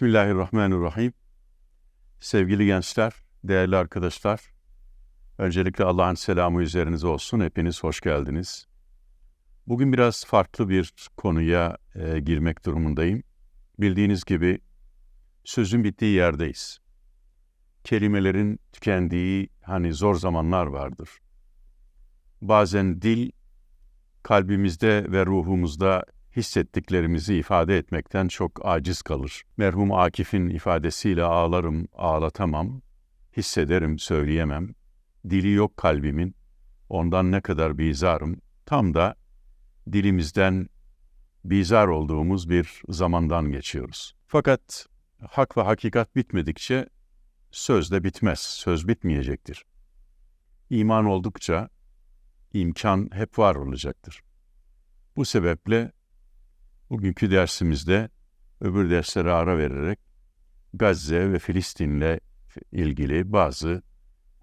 Bismillahirrahmanirrahim. Sevgili gençler, değerli arkadaşlar, öncelikle Allah'ın selamı üzerinize olsun. Hepiniz hoş geldiniz. Bugün biraz farklı bir konuya e, girmek durumundayım. Bildiğiniz gibi sözün bittiği yerdeyiz. Kelimelerin tükendiği hani zor zamanlar vardır. Bazen dil kalbimizde ve ruhumuzda hissettiklerimizi ifade etmekten çok aciz kalır. Merhum Akif'in ifadesiyle ağlarım, ağlatamam, hissederim, söyleyemem. Dili yok kalbimin, ondan ne kadar bizarım. Tam da dilimizden bizar olduğumuz bir zamandan geçiyoruz. Fakat hak ve hakikat bitmedikçe söz de bitmez, söz bitmeyecektir. İman oldukça imkan hep var olacaktır. Bu sebeple Bugünkü dersimizde öbür derslere ara vererek Gazze ve Filistin'le ilgili bazı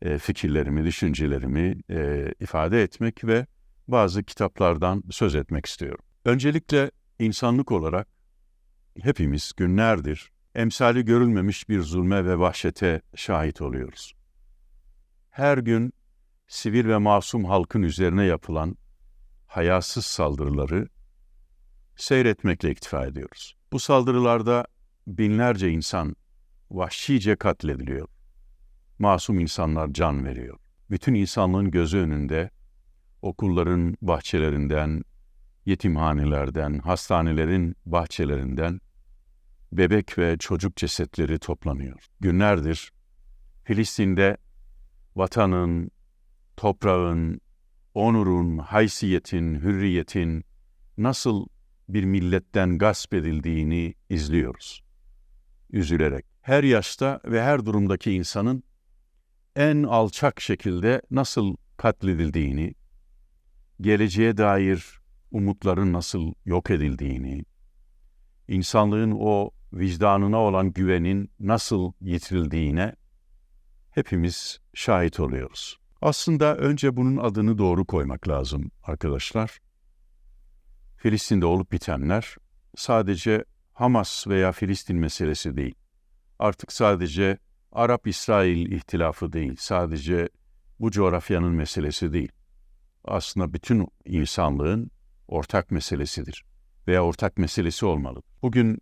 e, fikirlerimi, düşüncelerimi e, ifade etmek ve bazı kitaplardan söz etmek istiyorum. Öncelikle insanlık olarak hepimiz günlerdir emsali görülmemiş bir zulme ve vahşete şahit oluyoruz. Her gün sivil ve masum halkın üzerine yapılan hayasız saldırıları seyretmekle iktifa ediyoruz. Bu saldırılarda binlerce insan vahşice katlediliyor. Masum insanlar can veriyor. Bütün insanlığın gözü önünde okulların bahçelerinden, yetimhanelerden, hastanelerin bahçelerinden bebek ve çocuk cesetleri toplanıyor. Günlerdir Filistin'de vatanın, toprağın, onurun, haysiyetin, hürriyetin nasıl bir milletten gasp edildiğini izliyoruz. Üzülerek. Her yaşta ve her durumdaki insanın en alçak şekilde nasıl katledildiğini, geleceğe dair umutların nasıl yok edildiğini, insanlığın o vicdanına olan güvenin nasıl yitirildiğine hepimiz şahit oluyoruz. Aslında önce bunun adını doğru koymak lazım arkadaşlar. Filistin'de olup bitenler sadece Hamas veya Filistin meselesi değil. Artık sadece Arap-İsrail ihtilafı değil, sadece bu coğrafyanın meselesi değil. Aslında bütün insanlığın ortak meselesidir veya ortak meselesi olmalı. Bugün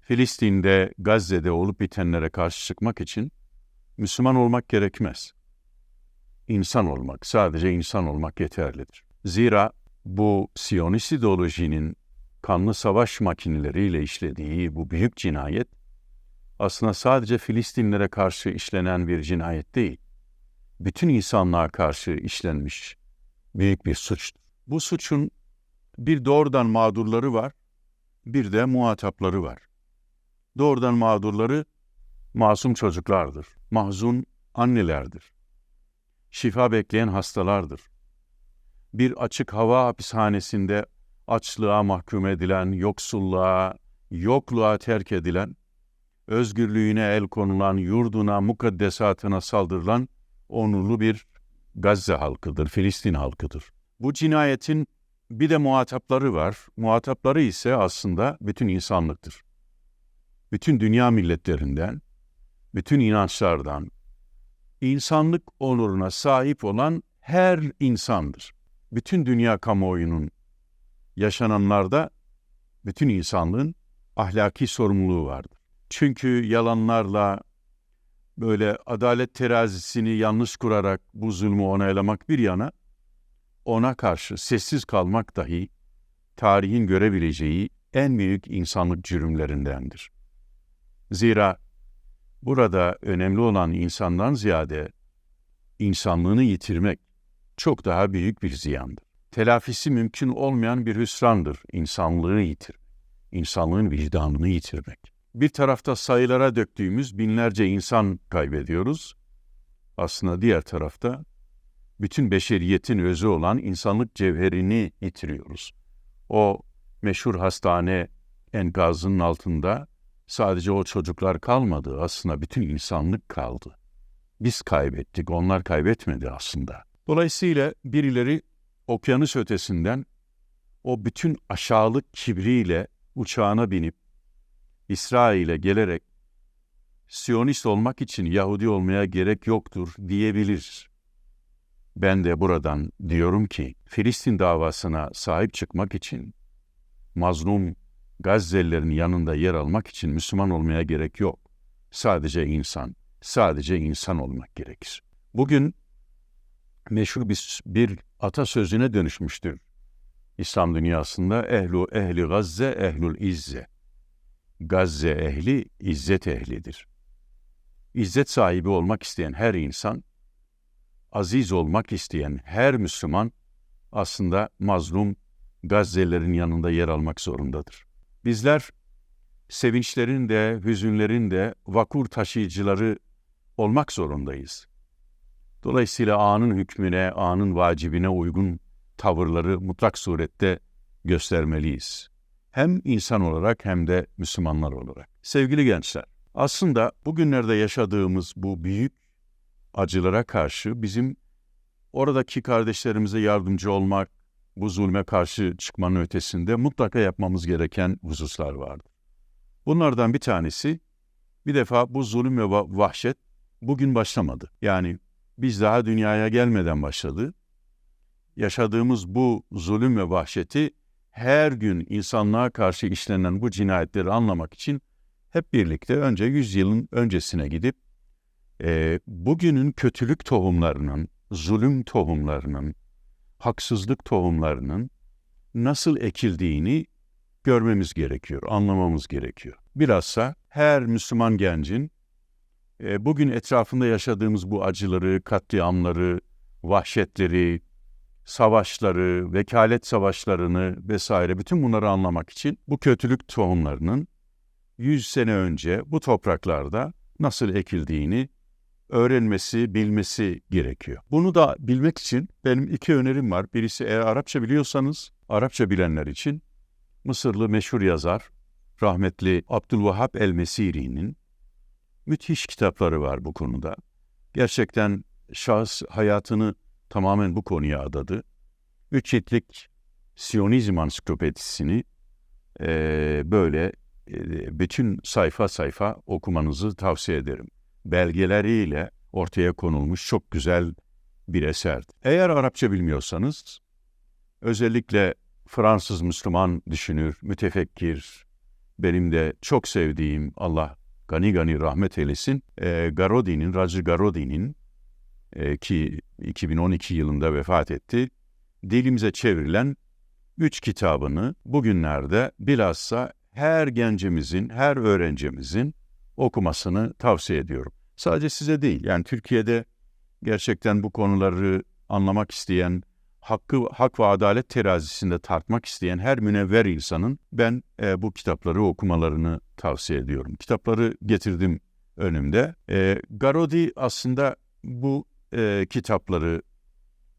Filistin'de, Gazze'de olup bitenlere karşı çıkmak için Müslüman olmak gerekmez. İnsan olmak, sadece insan olmak yeterlidir. Zira bu Siyonist ideolojinin kanlı savaş makineleriyle işlediği bu büyük cinayet aslında sadece Filistinlere karşı işlenen bir cinayet değil. Bütün insanlığa karşı işlenmiş büyük bir suçtur. Bu suçun bir doğrudan mağdurları var, bir de muhatapları var. Doğrudan mağdurları masum çocuklardır, mahzun annelerdir, şifa bekleyen hastalardır, bir açık hava hapishanesinde açlığa mahkum edilen, yoksulluğa, yokluğa terk edilen, özgürlüğüne el konulan, yurduna, mukaddesatına saldırılan onurlu bir Gazze halkıdır, Filistin halkıdır. Bu cinayetin bir de muhatapları var. Muhatapları ise aslında bütün insanlıktır. Bütün dünya milletlerinden, bütün inançlardan, insanlık onuruna sahip olan her insandır bütün dünya kamuoyunun yaşananlarda bütün insanlığın ahlaki sorumluluğu vardır. Çünkü yalanlarla böyle adalet terazisini yanlış kurarak bu zulmü onaylamak bir yana ona karşı sessiz kalmak dahi tarihin görebileceği en büyük insanlık cürümlerindendir. Zira burada önemli olan insandan ziyade insanlığını yitirmek, çok daha büyük bir ziyandır. Telafisi mümkün olmayan bir hüsrandır insanlığı yitir, insanlığın vicdanını yitirmek. Bir tarafta sayılara döktüğümüz binlerce insan kaybediyoruz. Aslında diğer tarafta bütün beşeriyetin özü olan insanlık cevherini yitiriyoruz. O meşhur hastane enkazının altında sadece o çocuklar kalmadı, aslında bütün insanlık kaldı. Biz kaybettik, onlar kaybetmedi aslında. Dolayısıyla birileri okyanus ötesinden o bütün aşağılık kibriyle uçağına binip İsrail'e gelerek Siyonist olmak için Yahudi olmaya gerek yoktur diyebilir. Ben de buradan diyorum ki Filistin davasına sahip çıkmak için mazlum Gazze'lilerin yanında yer almak için Müslüman olmaya gerek yok. Sadece insan, sadece insan olmak gerekir. Bugün meşhur bir, bir atasözüne dönüşmüştür. İslam dünyasında ehlu ehli Gazze ehlul izze. Gazze ehli izzet ehlidir. İzzet sahibi olmak isteyen her insan, aziz olmak isteyen her Müslüman aslında mazlum Gazze'lerin yanında yer almak zorundadır. Bizler sevinçlerin de, hüzünlerin de vakur taşıyıcıları olmak zorundayız. Dolayısıyla anın hükmüne, anın vacibine uygun tavırları mutlak surette göstermeliyiz. Hem insan olarak hem de Müslümanlar olarak. Sevgili gençler, aslında bugünlerde yaşadığımız bu büyük acılara karşı bizim oradaki kardeşlerimize yardımcı olmak, bu zulme karşı çıkmanın ötesinde mutlaka yapmamız gereken hususlar vardır. Bunlardan bir tanesi, bir defa bu zulüm ve vahşet bugün başlamadı. Yani biz daha dünyaya gelmeden başladı. Yaşadığımız bu zulüm ve vahşeti her gün insanlığa karşı işlenen bu cinayetleri anlamak için hep birlikte önce 100 yılın öncesine gidip e, bugünün kötülük tohumlarının, zulüm tohumlarının, haksızlık tohumlarının nasıl ekildiğini görmemiz gerekiyor, anlamamız gerekiyor. Bilhassa her Müslüman gencin e, bugün etrafında yaşadığımız bu acıları, katliamları, vahşetleri, savaşları, vekalet savaşlarını vesaire bütün bunları anlamak için bu kötülük tohumlarının 100 sene önce bu topraklarda nasıl ekildiğini öğrenmesi, bilmesi gerekiyor. Bunu da bilmek için benim iki önerim var. Birisi eğer Arapça biliyorsanız, Arapça bilenler için Mısırlı meşhur yazar, rahmetli Abdülvahhab el-Mesiri'nin müthiş kitapları var bu konuda. Gerçekten şahıs hayatını tamamen bu konuya adadı. Üç ciltlik Siyonizm ansiklopedisini e, böyle e, bütün sayfa sayfa okumanızı tavsiye ederim. Belgeleriyle ortaya konulmuş çok güzel bir eser. Eğer Arapça bilmiyorsanız, özellikle Fransız Müslüman düşünür, mütefekkir, benim de çok sevdiğim Allah gani gani rahmet eylesin, e, Garodi'nin, Raci Garodi'nin e, ki 2012 yılında vefat etti, dilimize çevrilen üç kitabını bugünlerde bilhassa her gencimizin, her öğrencimizin okumasını tavsiye ediyorum. Sadece size değil, yani Türkiye'de gerçekten bu konuları anlamak isteyen, hakkı hak ve adalet terazisinde tartmak isteyen her münevver insanın ben e, bu kitapları okumalarını tavsiye ediyorum. Kitapları getirdim önümde. E, Garodi aslında bu e, kitapları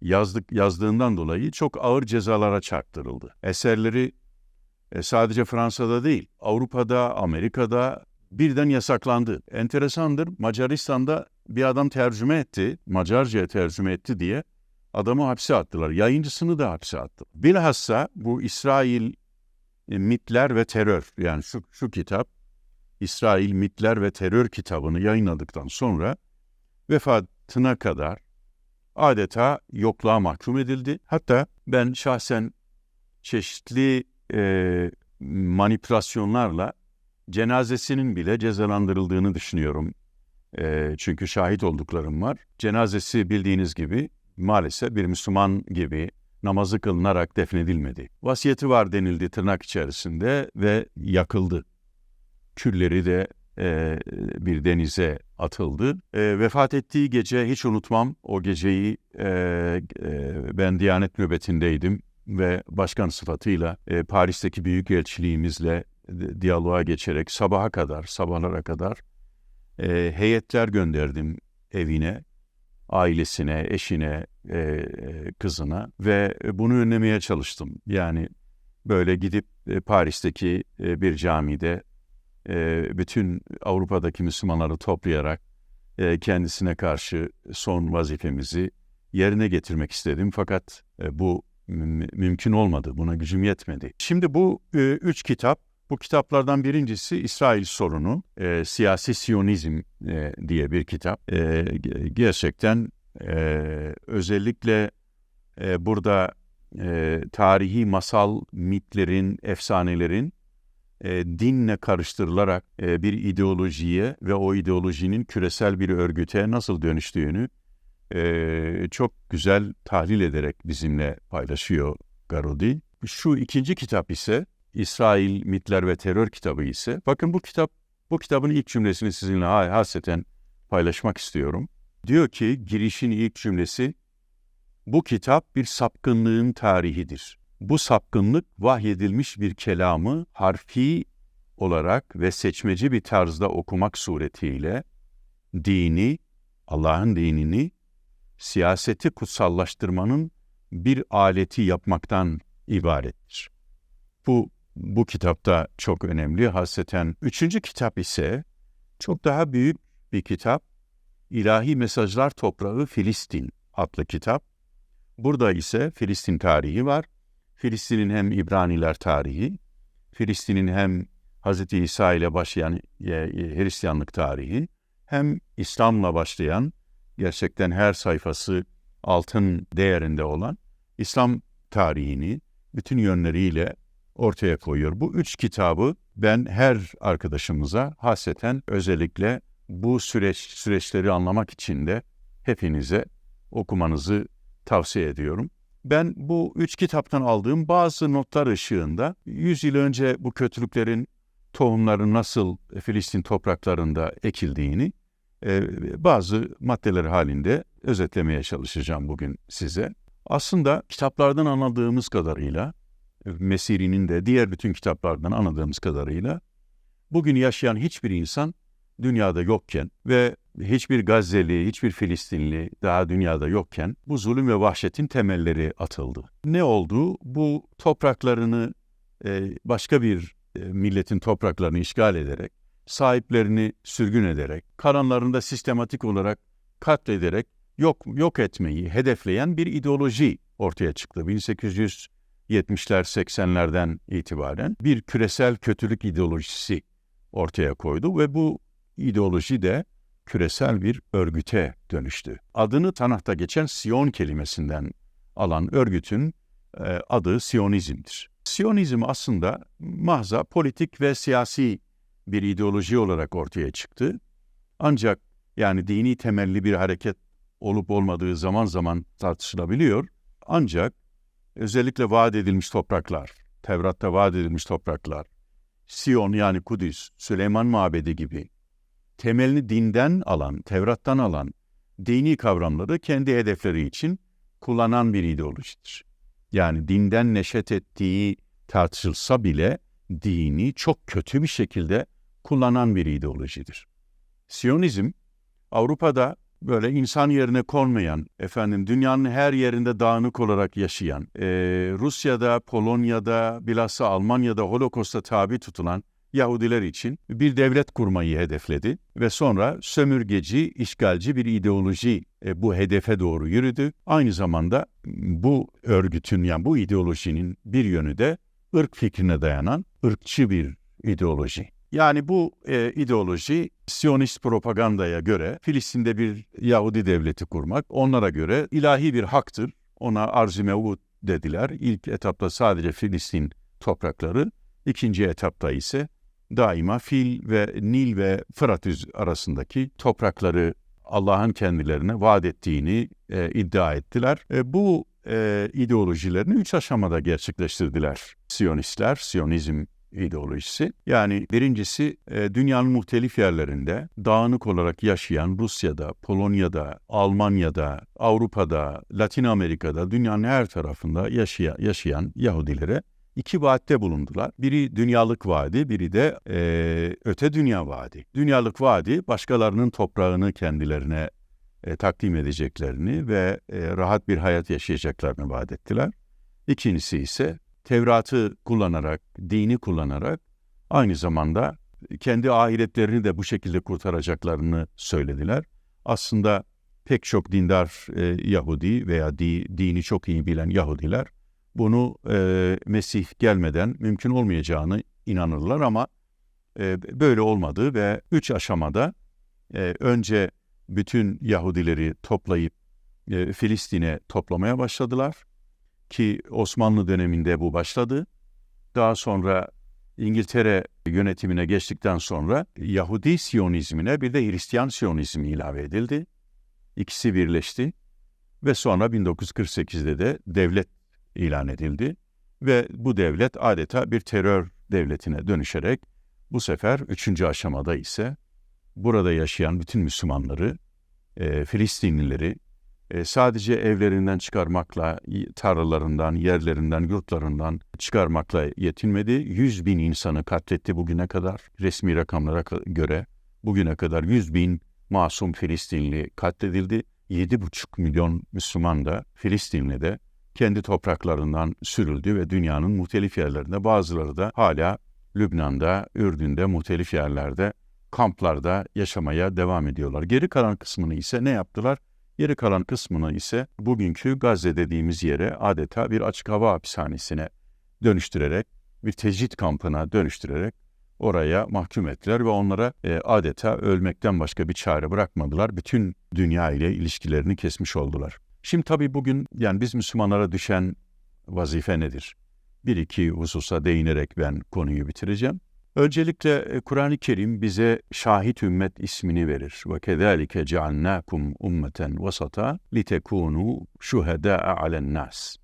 yazdık yazdığından dolayı çok ağır cezalara çarptırıldı. Eserleri e, sadece Fransa'da değil, Avrupa'da, Amerika'da birden yasaklandı. Enteresandır, Macaristan'da bir adam tercüme etti, Macarca'ya tercüme etti diye adamı hapse attılar. Yayıncısını da hapse attı. Bilhassa bu İsrail e, mitler ve terör yani şu, şu kitap İsrail mitler ve terör kitabını yayınladıktan sonra vefatına kadar adeta yokluğa mahkum edildi. Hatta ben şahsen çeşitli e, manipülasyonlarla cenazesinin bile cezalandırıldığını düşünüyorum. E, çünkü şahit olduklarım var. Cenazesi bildiğiniz gibi maalesef bir Müslüman gibi namazı kılınarak defnedilmedi. Vasiyeti var denildi tırnak içerisinde ve yakıldı. Külleri de e, bir denize atıldı. E, vefat ettiği gece hiç unutmam o geceyi e, e, ben Diyanet nöbetindeydim ve başkan sıfatıyla e, Paris'teki büyük elçiliğimizle e, diyaloğa geçerek sabaha kadar, sabahlara kadar e, heyetler gönderdim evine, ailesine, eşine, e, kızına ve bunu önlemeye çalıştım. Yani böyle gidip e, Paris'teki e, bir camide e, bütün Avrupa'daki Müslümanları toplayarak e, kendisine karşı son vazifemizi yerine getirmek istedim. Fakat e, bu mümkün olmadı, buna gücüm yetmedi. Şimdi bu e, üç kitap Bu kitaplardan birincisi İsrail Sorunu, e, Siyasi Siyonizm e, diye bir kitap. E, gerçekten e, özellikle e, burada e, tarihi masal, mitlerin, efsanelerin e, dinle karıştırılarak e, bir ideolojiye ve o ideolojinin küresel bir örgüte nasıl dönüştüğünü e, çok güzel tahlil ederek bizimle paylaşıyor Garodi. Şu ikinci kitap ise İsrail Mitler ve Terör kitabı ise bakın bu kitap bu kitabın ilk cümlesini sizinle hasreten paylaşmak istiyorum. Diyor ki girişin ilk cümlesi bu kitap bir sapkınlığın tarihidir. Bu sapkınlık vahyedilmiş bir kelamı harfi olarak ve seçmeci bir tarzda okumak suretiyle dini, Allah'ın dinini siyaseti kutsallaştırmanın bir aleti yapmaktan ibarettir. Bu bu kitapta çok önemli. Hasreten üçüncü kitap ise çok daha büyük bir kitap. İlahi Mesajlar Toprağı Filistin adlı kitap. Burada ise Filistin tarihi var. Filistin'in hem İbraniler tarihi, Filistin'in hem Hz. İsa ile başlayan e, e, Hristiyanlık tarihi, hem İslam'la başlayan gerçekten her sayfası altın değerinde olan İslam tarihini bütün yönleriyle ortaya koyuyor. Bu üç kitabı ben her arkadaşımıza haseten özellikle bu süreç süreçleri anlamak için de hepinize okumanızı tavsiye ediyorum. Ben bu üç kitaptan aldığım bazı notlar ışığında 100 yıl önce bu kötülüklerin tohumları nasıl Filistin topraklarında ekildiğini e, bazı maddeler halinde özetlemeye çalışacağım bugün size. Aslında kitaplardan anladığımız kadarıyla, Mesiri'nin de diğer bütün kitaplardan anladığımız kadarıyla, bugün yaşayan hiçbir insan dünyada yokken ve hiçbir Gazze'li, hiçbir Filistinli daha dünyada yokken bu zulüm ve vahşetin temelleri atıldı. Ne oldu? Bu topraklarını e, başka bir e, milletin topraklarını işgal ederek, sahiplerini sürgün ederek, karanlarında sistematik olarak katlederek yok yok etmeyi hedefleyen bir ideoloji ortaya çıktı. 1870'ler 80'lerden itibaren bir küresel kötülük ideolojisi ortaya koydu ve bu ideoloji de küresel bir örgüte dönüştü. Adını Tanah'ta geçen Siyon kelimesinden alan örgütün e, adı Siyonizm'dir. Siyonizm aslında mahza politik ve siyasi bir ideoloji olarak ortaya çıktı. Ancak yani dini temelli bir hareket olup olmadığı zaman zaman tartışılabiliyor. Ancak özellikle vaat edilmiş topraklar, Tevrat'ta vaat edilmiş topraklar, Siyon yani Kudüs, Süleyman Mabedi gibi temelini dinden alan, Tevrat'tan alan dini kavramları kendi hedefleri için kullanan bir ideolojidir. Yani dinden neşet ettiği tartışılsa bile dini çok kötü bir şekilde kullanan bir ideolojidir. Siyonizm Avrupa'da böyle insan yerine konmayan, efendim dünyanın her yerinde dağınık olarak yaşayan, e, Rusya'da, Polonya'da, bilhassa Almanya'da Holocaust'a tabi tutulan Yahudiler için bir devlet kurmayı hedefledi ve sonra sömürgeci, işgalci bir ideoloji e, bu hedefe doğru yürüdü. Aynı zamanda bu örgütün yani bu ideolojinin bir yönü de ırk fikrine dayanan ırkçı bir ideoloji. Yani bu e, ideoloji Siyonist propagandaya göre Filistin'de bir Yahudi devleti kurmak onlara göre ilahi bir haktır. Ona arz-ı mevud dediler. İlk etapta sadece Filistin toprakları, ikinci etapta ise daima Fil ve Nil ve Fırat arasındaki toprakları Allah'ın kendilerine vaat ettiğini e, iddia ettiler. E, bu e, ideolojilerini üç aşamada gerçekleştirdiler. Siyonistler, Siyonizm ideolojisi. Yani birincisi e, dünyanın muhtelif yerlerinde dağınık olarak yaşayan Rusya'da, Polonya'da, Almanya'da, Avrupa'da, Latin Amerika'da, dünyanın her tarafında yaşayan, yaşayan Yahudilere iki vaatte bulundular. Biri dünyalık vaadi, biri de e, öte dünya vaadi. Dünyalık vaadi başkalarının toprağını kendilerine e, takdim edeceklerini ve e, rahat bir hayat yaşayacaklarını vaat ettiler. İkincisi ise Tevrat'ı kullanarak, dini kullanarak aynı zamanda kendi ahiretlerini de bu şekilde kurtaracaklarını söylediler. Aslında pek çok dindar e, Yahudi veya di, dini çok iyi bilen Yahudiler bunu e, Mesih gelmeden mümkün olmayacağını inanırlar ama e, böyle olmadı ve üç aşamada e, önce bütün Yahudileri toplayıp e, Filistin'e toplamaya başladılar ki Osmanlı döneminde bu başladı. Daha sonra İngiltere yönetimine geçtikten sonra Yahudi Siyonizmine bir de Hristiyan Siyonizmi ilave edildi. İkisi birleşti ve sonra 1948'de de devlet ilan edildi ve bu devlet adeta bir terör devletine dönüşerek bu sefer üçüncü aşamada ise burada yaşayan bütün Müslümanları, e, Filistinlileri e, sadece evlerinden çıkarmakla, tarlalarından, yerlerinden, yurtlarından çıkarmakla yetinmedi. 100 bin insanı katletti bugüne kadar. Resmi rakamlara göre bugüne kadar 100 bin masum Filistinli katledildi. 7,5 milyon Müslüman da Filistinli de kendi topraklarından sürüldü ve dünyanın muhtelif yerlerinde bazıları da hala Lübnan'da, Ürdün'de, muhtelif yerlerde, kamplarda yaşamaya devam ediyorlar. Geri kalan kısmını ise ne yaptılar? Geri kalan kısmını ise bugünkü Gazze dediğimiz yere adeta bir açık hava hapishanesine dönüştürerek, bir tecrit kampına dönüştürerek oraya mahkum ettiler ve onlara e, adeta ölmekten başka bir çare bırakmadılar. Bütün dünya ile ilişkilerini kesmiş oldular. Şimdi tabii bugün yani biz Müslümanlara düşen vazife nedir? Bir iki hususa değinerek ben konuyu bitireceğim. Öncelikle e, Kur'an-ı Kerim bize şahit ümmet ismini verir. Ve kezalike cealnakum ummeten vasata litekunu şuhedâ'a alen nas.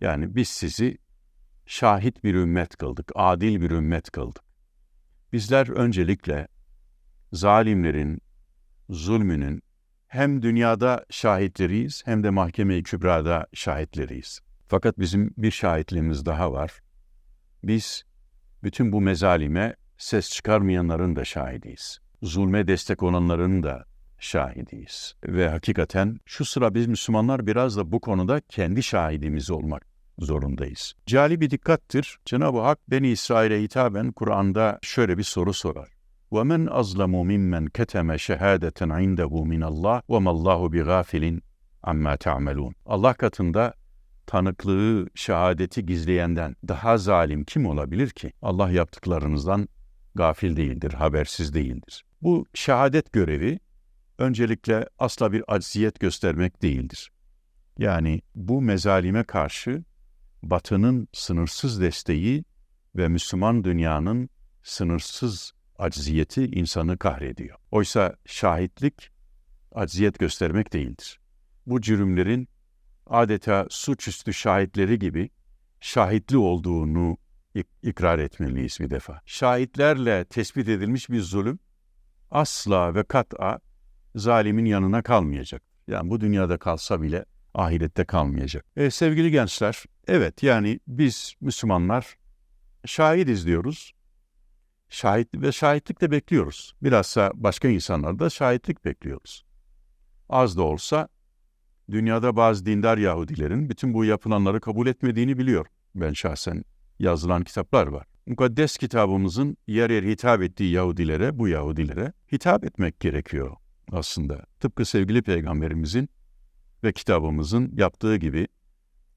Yani biz sizi şahit bir ümmet kıldık, adil bir ümmet kıldık. Bizler öncelikle zalimlerin, zulmünün hem dünyada şahitleriyiz hem de mahkeme-i kübrada şahitleriyiz. Fakat bizim bir şahitliğimiz daha var. Biz bütün bu mezalime ses çıkarmayanların da şahidiyiz. Zulme destek olanların da şahidiyiz. Ve hakikaten şu sıra biz Müslümanlar biraz da bu konuda kendi şahidimiz olmak zorundayız. Cali bir dikkattir. Cenab-ı Hak Beni İsrail'e hitaben Kur'an'da şöyle bir soru sorar. وَمَنْ أَظْلَمُ مِمَّنْ كَتَمَ شَهَادَةً عِنْدَهُ مِنَ اللّٰهِ وَمَا اللّٰهُ بِغَافِلٍ عَمَّا تَعْمَلُونَ Allah katında tanıklığı, şehadeti gizleyenden daha zalim kim olabilir ki? Allah yaptıklarınızdan gafil değildir, habersiz değildir. Bu şehadet görevi öncelikle asla bir acziyet göstermek değildir. Yani bu mezalime karşı Batı'nın sınırsız desteği ve Müslüman dünyanın sınırsız acziyeti insanı kahrediyor. Oysa şahitlik acziyet göstermek değildir. Bu cürümlerin adeta suçüstü şahitleri gibi şahitli olduğunu ikrar etmeliyiz bir defa. Şahitlerle tespit edilmiş bir zulüm asla ve kat'a zalimin yanına kalmayacak. Yani bu dünyada kalsa bile ahirette kalmayacak. E, sevgili gençler, evet yani biz Müslümanlar şahidiz diyoruz. Şahit ve şahitlik de bekliyoruz. Bilhassa başka insanlarda şahitlik bekliyoruz. Az da olsa dünyada bazı dindar Yahudilerin bütün bu yapılanları kabul etmediğini biliyor. Ben şahsen yazılan kitaplar var. Mukaddes kitabımızın yer yer hitap ettiği Yahudilere, bu Yahudilere hitap etmek gerekiyor aslında. Tıpkı sevgili peygamberimizin ve kitabımızın yaptığı gibi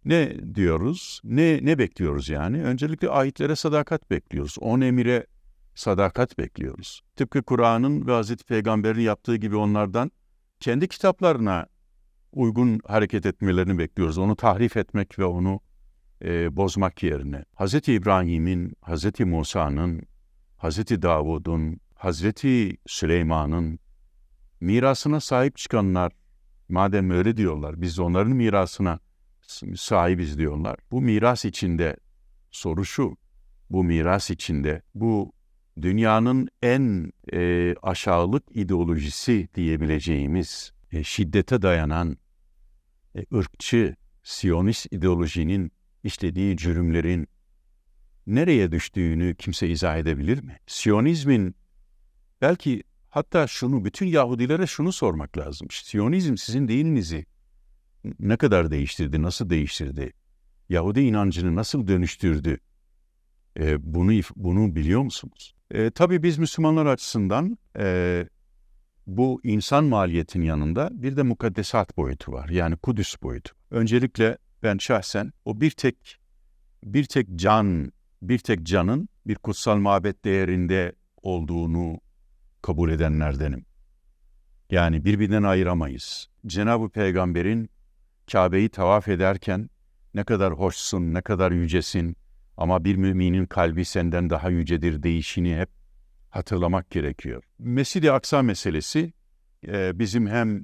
ne diyoruz? Ne ne bekliyoruz yani? Öncelikle ayetlere sadakat bekliyoruz. On emire sadakat bekliyoruz. Tıpkı Kur'an'ın ve Hazreti Peygamber'in yaptığı gibi onlardan kendi kitaplarına uygun hareket etmelerini bekliyoruz. Onu tahrif etmek ve onu e, bozmak yerine. Hz. İbrahim'in, Hz. Musa'nın, Hz. Davud'un, Hz. Süleyman'ın mirasına sahip çıkanlar, madem öyle diyorlar, biz onların mirasına sahibiz diyorlar. Bu miras içinde soru şu, bu miras içinde bu dünyanın en e, aşağılık ideolojisi diyebileceğimiz e, şiddete dayanan ırkçı, siyonist ideolojinin işlediği cürümlerin nereye düştüğünü kimse izah edebilir mi? Siyonizmin belki hatta şunu bütün Yahudilere şunu sormak lazım. Siyonizm sizin dininizi ne kadar değiştirdi, nasıl değiştirdi? Yahudi inancını nasıl dönüştürdü? E, bunu bunu biliyor musunuz? E, tabii biz Müslümanlar açısından e, bu insan maliyetin yanında bir de mukaddesat boyutu var. Yani Kudüs boyutu. Öncelikle ben şahsen o bir tek bir tek can bir tek canın bir kutsal mabet değerinde olduğunu kabul edenlerdenim. Yani birbirinden ayıramayız. Cenab-ı Peygamber'in Kabe'yi tavaf ederken ne kadar hoşsun, ne kadar yücesin ama bir müminin kalbi senden daha yücedir değişini hep hatırlamak gerekiyor. Mescid-i Aksa meselesi e, bizim hem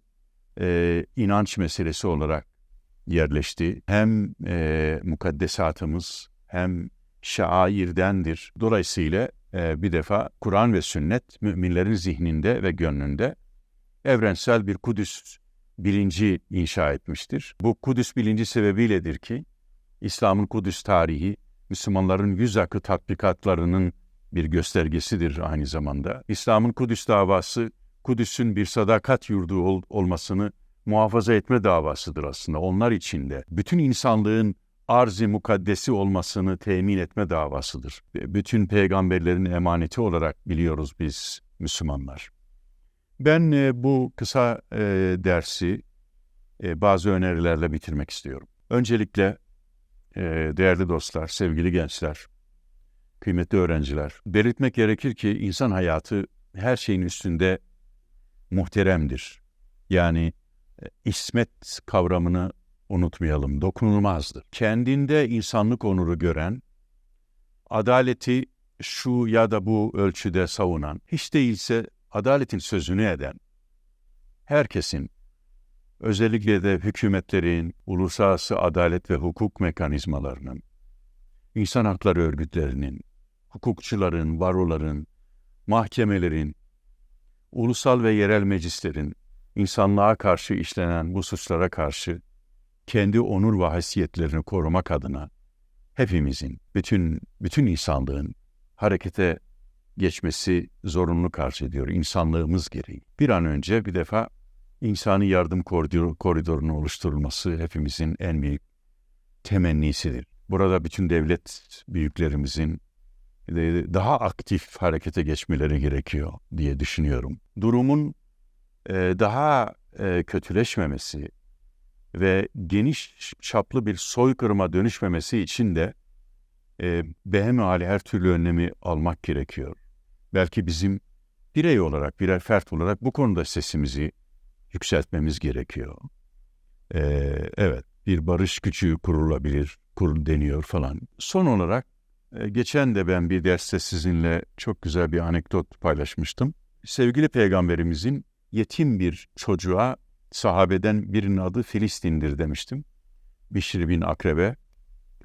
e, inanç meselesi olarak yerleşti, hem e, mukaddesatımız hem şairdendir. Dolayısıyla e, bir defa Kur'an ve sünnet müminlerin zihninde ve gönlünde evrensel bir Kudüs bilinci inşa etmiştir. Bu Kudüs bilinci sebebiyledir ki İslam'ın Kudüs tarihi Müslümanların yüz akı tatbikatlarının bir göstergesidir aynı zamanda. İslam'ın Kudüs davası Kudüs'ün bir sadakat yurdu ol, olmasını muhafaza etme davasıdır aslında. Onlar için de bütün insanlığın arz-ı mukaddesi olmasını temin etme davasıdır. Bütün peygamberlerin emaneti olarak biliyoruz biz Müslümanlar. Ben e, bu kısa e, dersi e, bazı önerilerle bitirmek istiyorum. Öncelikle e, değerli dostlar, sevgili gençler, kıymetli öğrenciler, belirtmek gerekir ki insan hayatı her şeyin üstünde muhteremdir. Yani e, ismet kavramını unutmayalım, dokunulmazdır. Kendinde insanlık onuru gören, adaleti şu ya da bu ölçüde savunan, hiç değilse adaletin sözünü eden, herkesin, özellikle de hükümetlerin, uluslararası adalet ve hukuk mekanizmalarının, insan hakları örgütlerinin, hukukçuların, varoların, mahkemelerin, ulusal ve yerel meclislerin insanlığa karşı işlenen bu suçlara karşı kendi onur ve haysiyetlerini korumak adına hepimizin, bütün bütün insanlığın harekete geçmesi zorunlu karşı ediyor insanlığımız gereği. Bir an önce bir defa insani yardım koridor, koridorunun oluşturulması hepimizin en büyük temennisidir. Burada bütün devlet büyüklerimizin daha aktif harekete geçmeleri gerekiyor diye düşünüyorum. Durumun daha kötüleşmemesi ve geniş çaplı bir soykırıma dönüşmemesi için de e, behemali her türlü önlemi almak gerekiyor. Belki bizim birey olarak, birer fert olarak bu konuda sesimizi yükseltmemiz gerekiyor. Evet, bir barış gücü kurulabilir, kurul deniyor falan. Son olarak, e, geçen de ben bir derste sizinle çok güzel bir anekdot paylaşmıştım. Sevgili Peygamberimizin yetim bir çocuğa sahabeden birinin adı Filistin'dir demiştim. Bişir bin Akrebe.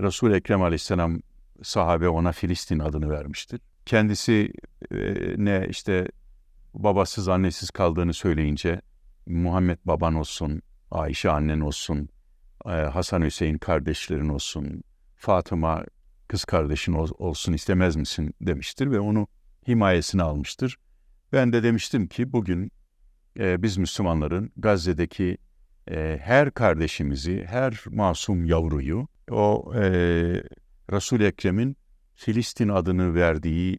Resul-i Ekrem aleyhisselam sahabe ona Filistin adını vermiştir. Kendisi e, ne işte babasız annesiz kaldığını söyleyince Muhammed baban olsun, Ayşe annen olsun, e, Hasan Hüseyin kardeşlerin olsun, Fatıma kız kardeşin ol, olsun istemez misin demiştir ve onu himayesine almıştır. Ben de demiştim ki bugün e, biz Müslümanların Gazze'deki e, her kardeşimizi, her masum yavruyu o e, Resul-i Ekrem'in Filistin adını verdiği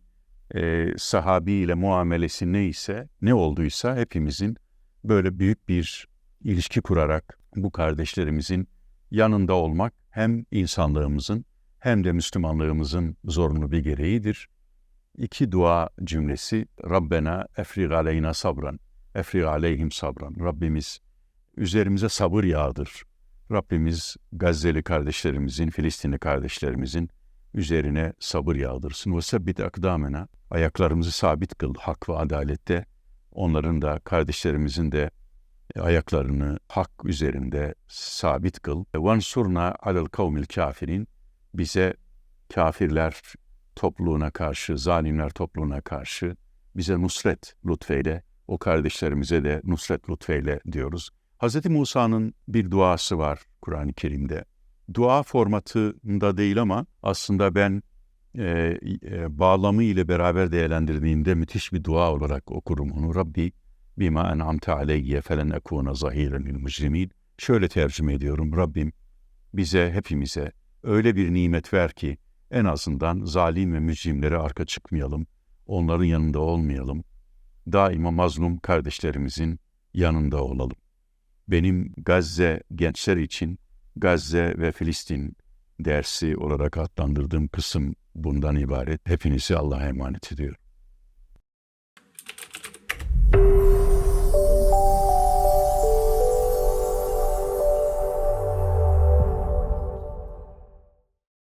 e, sahabiyle muamelesi neyse, ne olduysa hepimizin böyle büyük bir ilişki kurarak bu kardeşlerimizin yanında olmak hem insanlığımızın hem de Müslümanlığımızın zorunlu bir gereğidir. İki dua cümlesi Rabbena efrig aleyna sabran, efrig aleyhim sabran. Rabbimiz üzerimize sabır yağdır. Rabbimiz Gazze'li kardeşlerimizin, Filistinli kardeşlerimizin üzerine sabır yağdırsın. Ve sebbit akdamena, ayaklarımızı sabit kıl hak ve adalette. Onların da, kardeşlerimizin de ayaklarını hak üzerinde sabit kıl. Vansurna alel kavmil kafirin, bize kafirler topluluğuna karşı, zalimler topluluğuna karşı bize nusret lütfeyle, o kardeşlerimize de nusret lütfeyle diyoruz. Hz. Musa'nın bir duası var Kur'an-ı Kerim'de. Dua formatında değil ama aslında ben e, e, bağlamı ile beraber değerlendirdiğimde müthiş bir dua olarak okurum onu. Rabbi bima en'amte aleyye felen ekûne zahiren lil mücrimin. Şöyle tercüme ediyorum. Rabbim bize, hepimize öyle bir nimet ver ki en azından zalim ve mücrimlere arka çıkmayalım, onların yanında olmayalım. Daima mazlum kardeşlerimizin yanında olalım benim Gazze gençler için, Gazze ve Filistin dersi olarak adlandırdığım kısım bundan ibaret. Hepinizi Allah'a emanet ediyorum.